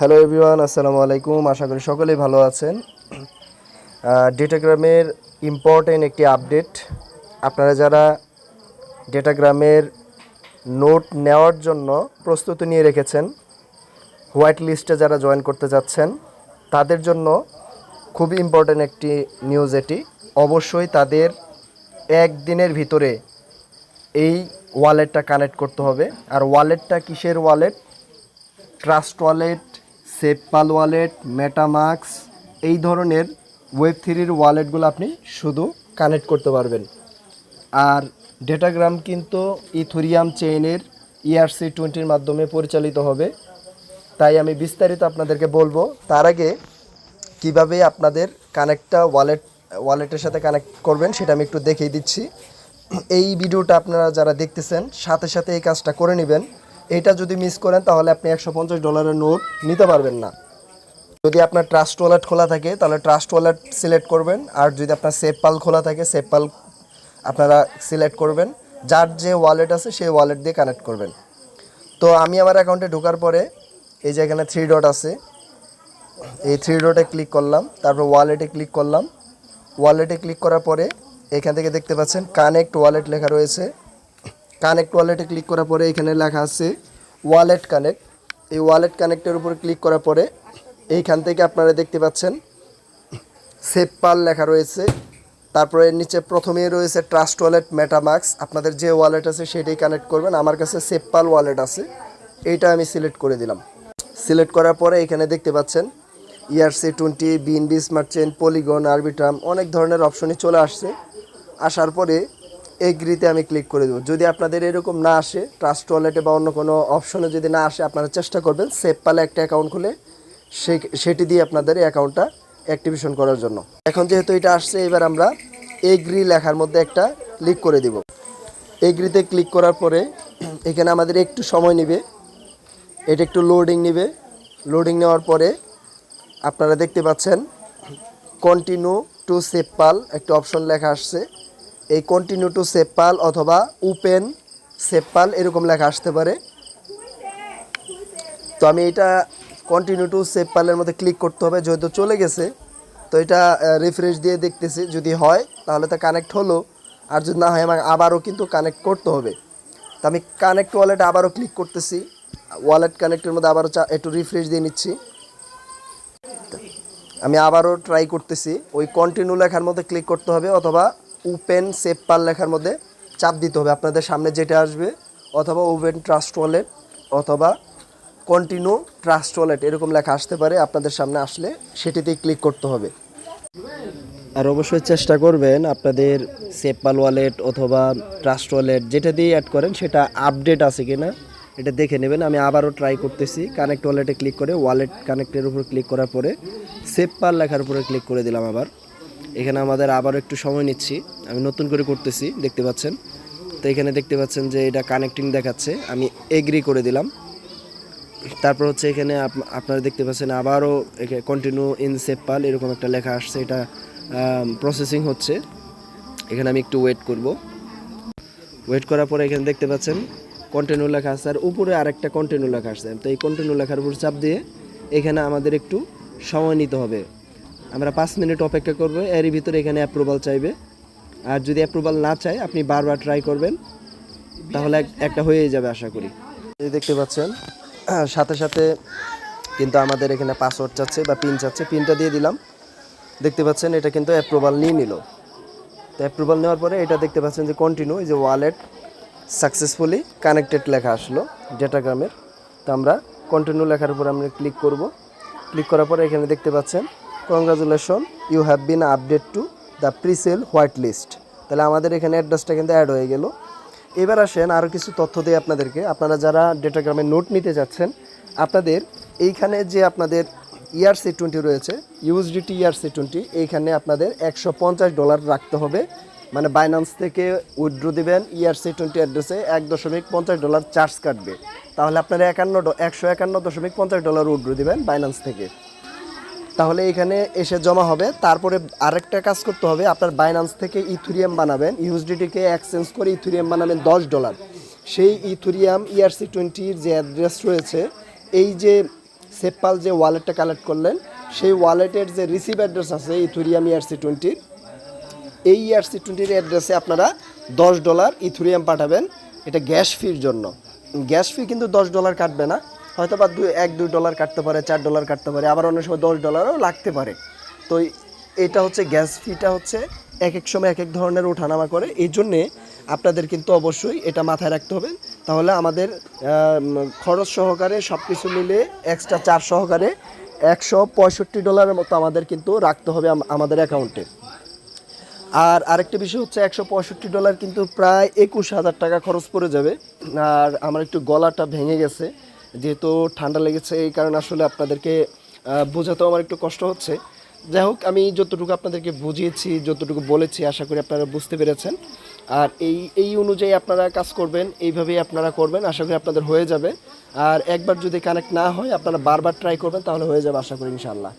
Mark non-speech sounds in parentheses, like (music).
Hello everyone আসসালামু আলাইকুম। আশা করি সকলেই ভালো আছেন। (clears throat) ডেটাগ্রামের ইম্পর্টেন্ট একটি আপডেট আপনারা যারা ডেটাগ্রামের নোট নেওয়ার জন্য প্রস্তুতি নিয়ে রেখেছেন হোয়াইট লিস্টে যারা জয়েন করতে যাচ্ছেন, তাদের জন্য খুবই ইম্পর্টেন্ট একটি নিউজ এটি। অবশ্যই তাদের একদিনের ভিতরে এই ওয়ালেটটা কানেক্ট করতে হবে। আর ওয়ালেটটা কিসের wallet Trust wallet SafePal wallet, MetaMask, এই ধরনের ওয়েব থ্রির ওয়ালেটগুলো আপনি শুধু কানেক্ট করতে পারবেন। আর ডেটাগ্রাম কিন্তু ইথুরিয়াম চেইনের ইআরসি টোয়েন্টির মাধ্যমে পরিচালিত হবে। তাই আমি বিস্তারিত আপনাদেরকে বলব, তার আগে কীভাবে আপনাদের কানেক্টটা ওয়ালেট, ওয়ালেটের সাথে কানেক্ট করবেন সেটা আমি একটু দেখিয়ে দিচ্ছি। এই ভিডিওটা আপনারা যারা দেখতেছেন, সাথে সাথে এই কাজটা করে নেবেন। এটা যদি মিস করেন, তাহলে আপনি একশো পঞ্চাশ ডলারের নোট নিতে পারবেন না। যদি আপনার ট্রাস্ট ওয়ালেট খোলা থাকে, তাহলে ট্রাস্ট ওয়ালেট সিলেক্ট করবেন, আর যদি আপনার সেফ পাল খোলা থাকে সেফ পাল আপনারা সিলেক্ট করবেন। যার যে ওয়ালেট আছে, সেই ওয়ালেট দিয়ে কানেক্ট করবেন। তো আমি আমার অ্যাকাউন্টে ঢোকার পরে, এই যে এখানে থ্রি ডট আছে, এই থ্রি ডটে ক্লিক করলাম, তারপর ওয়ালেটে ক্লিক করলাম। ওয়ালেটে ক্লিক করার পরে, এখান থেকে দেখতে পাচ্ছেন কানেক্ট ওয়ালেট লেখা রয়েছে। কানেক্ট ওয়ালেটে ক্লিক করার পরে এখানে লেখা আছে ওয়ালেট কানেক্ট এই ওয়ালেট কানেক্টের উপরে ক্লিক করার পরে এইখান থেকে আপনারা দেখতে পাচ্ছেন সেপপাল লেখা রয়েছে। তারপরে নিচে প্রথমেই রয়েছে ট্রাস্ট ওয়ালেট মেটামাক্স আপনাদের যে ওয়ালেট আছে সেটাই কানেক্ট করবেন। আমার কাছে সেপপাল ওয়ালেট আছে। এইটা আমি সিলেক্ট করে দিলাম। সিলেক্ট করার পরে এখানে দেখতে পাচ্ছেন ERC twenty BNB smart chain Polygon Arbitrum অনেক ধরনের অপশনই চলে আসছে। আসার পরে এগ্রিতে আমি ক্লিক করে দেবো। যদি আপনাদের এরকম না আসে ট্রাস্ট ওয়ালেটে বা অন্য কোনো অপশনে যদি না আসে, আপনারা চেষ্টা করবেন সেভ পালে একটা অ্যাকাউন্ট খুলে সেটি দিয়ে আপনাদের এই অ্যাকাউন্টটা অ্যাক্টিভেশন করার জন্য। এখন যেহেতু এটা আসছে, এবার আমরা এগ্রি লেখার মধ্যে একটা ক্লিক করে দিব। এগ্রিতে ক্লিক করার পরে, এখানে আমাদের একটু সময় নেবে। এটা একটু লোডিং নেবে। লোডিং নেওয়ার পরে, আপনারা দেখতে পাচ্ছেন কন্টিনিউ টু সেপাল একটা অপশন লেখা আসছে। এই কন্টিনিউ টু সেপাল অথবা ওপেন সেপাল এরকম লেখা আসতে পারে। তো আমি এটা কন্টিনিউ টু সেপালের মধ্যে ক্লিক করতে হবে, যেহেতু চলে গেছে, তো এটা রিফ্রেশ দিয়ে দেখতেছি, যদি হয়, তাহলে তো কানেক্ট হলো। আর যদি না হয়, আমাকে আবারও কিন্তু কানেক্ট করতে হবে। তো আমি কানেক্ট ওয়ালেট আবারও ক্লিক করতেছি। ওয়ালেট কানেক্টের মধ্যে আবারও একটু রিফ্রেশ দিয়ে নিচ্ছি। আমি আবারও ট্রাই করতেছি। ওই কন্টিনিউ লেখার মধ্যে ক্লিক করতে হবে, অথবা ওপেন সেভ পাল লেখার মধ্যে চাপ দিতে হবে। আপনাদের সামনে যেটা আসবে, অথবা ওপেন ট্রাস্ট ওয়ালেট, অথবা কন্টিনিউ ট্রাস্ট ওয়ালেট, এরকম লেখা আসতে পারে। আপনাদের সামনে আসলে সেটিতেই ক্লিক করতে হবে। আর অবশ্যই চেষ্টা করবেন আপনাদের সেপাল ওয়ালেট অথবা ট্রাস্ট ওয়ালেট যেটা দিয়ে অ্যাড করেন, সেটা আপডেট আছে কিনা, এটা দেখে নেবেন। আমি আবারও ট্রাই করতেছি। কানেক্ট ওয়ালেটে ক্লিক করে ওয়ালেট কানেক্টের উপর ক্লিক করার পরে সেপাল লেখার উপরে ক্লিক করে দিলাম আবার। এখানে আমাদের আবারও একটু সময় নিচ্ছি। আমি নতুন করে করতেছি, দেখতে পাচ্ছেন। তো এখানে দেখতে পাচ্ছেন যে এটা কানেক্টিং দেখাচ্ছে। আমি এগ্রি করে দিলাম। তারপর হচ্ছে এখানে আপ- আপনারা দেখতে পাচ্ছেন আবারও কন্টিনিউ ইন সেপাল এরকম একটা লেখা আসছে। এটা প্রসেসিং হচ্ছে। এখানে আমি একটু ওয়েট করব। ওয়েট করার পরে এখানে দেখতে পাচ্ছেন কন্টিনিউ লেখা আছে। আর উপরে আরেকটা কন্টিনিউ লেখা আসছে। তো এই কন্টিনিউ লেখার উপর চাপ দিয়ে এখানে আমাদের একটু সময় নিতে হবে। আমরা পাঁচ মিনিট অপেক্ষা করব। এরই ভিতরে এখানে অ্যাপ্রুভাল চাইবে। আর যদি অ্যাপ্রুভাল না চায়, আপনি বারবার ট্রাই করবেন। তাহলে এক- একটা হয়েই যাবে আশা করি। দেখতে পাচ্ছেন সাথে সাথে কিন্তু আমাদের এখানে পাসওয়ার্ড চাচ্ছে বা পিন চাচ্ছে। পিনটা দিয়ে দিলাম। দেখতে পাচ্ছেন, এটা কিন্তু অ্যাপ্রুভাল নিয়ে নিল। তো অ্যাপ্রুভাল নেওয়ার পরে এটা দেখতে পাচ্ছেন যে কন্টিনিউ এই যে ওয়ালেট সাকসেসফুলি কানেক্টেড লেখা আসলো ডেটাগ্রামের তো আমরা কন্টিনিউ লেখার উপর আমরা ক্লিক করব। ক্লিক করার পরে এখানে দেখতে পাচ্ছেন congratulation you have been update to the presale white list তাহলে আমাদের এখানে অ্যাড্রেসটা কিন্তু অ্যাড হয়ে গেল। এবার আসেন আরও কিছু তথ্য দিই আপনাদেরকে। আপনারা যারা ডেটাগ্রামে নোট নিতে যাচ্ছেন, আপনাদের এইখানে যে আপনাদের E ইআরসি টোয়েন্টি রয়েছে ইউএসডিটি ইআরসি টোয়েন্টি এইখানে আপনাদের একশো পঞ্চাশ ডলার রাখতে হবে। মানে বাইন্যান্স থেকে উইথড্রো দিবেন E ইআরসি টোয়েন্টি অ্যাড্রেসে এক দশমিক পঞ্চাশ ডলার চার্জ কাটবে। তাহলে আপনারা একান্ন একশো একান্ন দশমিক পঞ্চাশ ডলার উইথড্রো দিবেন বাইন্যান্স থেকে। তাহলে এখানে এসে জমা হবে। তারপরে আরেকটা কাজ করতে হবে, আপনার বাইন্যান্স থেকে ইথুরিয়াম বানাবেন। ইউএসডিটিকে এক্সচেঞ্জ করে ইথুরিয়াম বানাবেন দশ ডলার সেই ইথুরিয়াম ইআরসি টোয়েন্টির যে অ্যাড্রেস রয়েছে, এই যে সেপাল যে ওয়ালেটটা কালেক্ট করলেন, সেই ওয়ালেটের যে রিসিভ অ্যাড্রেস আছে ইথুরিয়াম ইয়ারসি টোয়েন্টির এই ইয়ারসি টোয়েন্টির অ্যাড্রেসে আপনারা দশ ডলার ইথুরিয়াম পাঠাবেন। এটা গ্যাস ফির জন্য। গ্যাস ফি কিন্তু দশ ডলার কাটবে না। হয়তো বা দুই এক, দুই ডলার কাটতে পারে, চার ডলার কাটতে পারে, আবার অনেক সময় দশ ডলারও লাগতে পারে। তো এটা হচ্ছে গ্যাস ফিটা হচ্ছে এক এক সময় এক এক ধরনের ওঠানামা করে। এই জন্যে আপনাদের কিন্তু অবশ্যই এটা মাথায় রাখতে হবে। তাহলে আমাদের খরচ সহকারে সব কিছু মিলে এক্সট্রা চার সহকারে একশো পঁয়ষট্টি ডলারের মতো আমাদের কিন্তু রাখতে হবে আমাদের অ্যাকাউন্টে আর আরেকটা বিষয় হচ্ছে একশো পঁয়ষট্টি ডলার কিন্তু প্রায় একুশ হাজার টাকা খরচ পড়ে যাবে। আর আমার একটু গলাটা ভেঙে গেছে। যেহেতু ঠান্ডা লেগেছে, এই কারণে আসলে আপনাদেরকে বোঝাতেও আমার একটু কষ্ট হচ্ছে। যাই হোক, আমি যতটুকু আপনাদেরকে বুঝিয়েছি, যতটুকু বলেছি, আশা করি আপনারা বুঝতে পেরেছেন। আর এই এই অনুযায়ী আপনারা কাজ করবেন, এইভাবেই আপনারা করবেন, আশা করি আপনাদের হয়ে যাবে। আর একবার যদি কানেক্ট না হয়, আপনারা বারবার ট্রাই করবেন, তাহলে হয়ে যাবে, আশা করি, ইনশাআল্লাহ।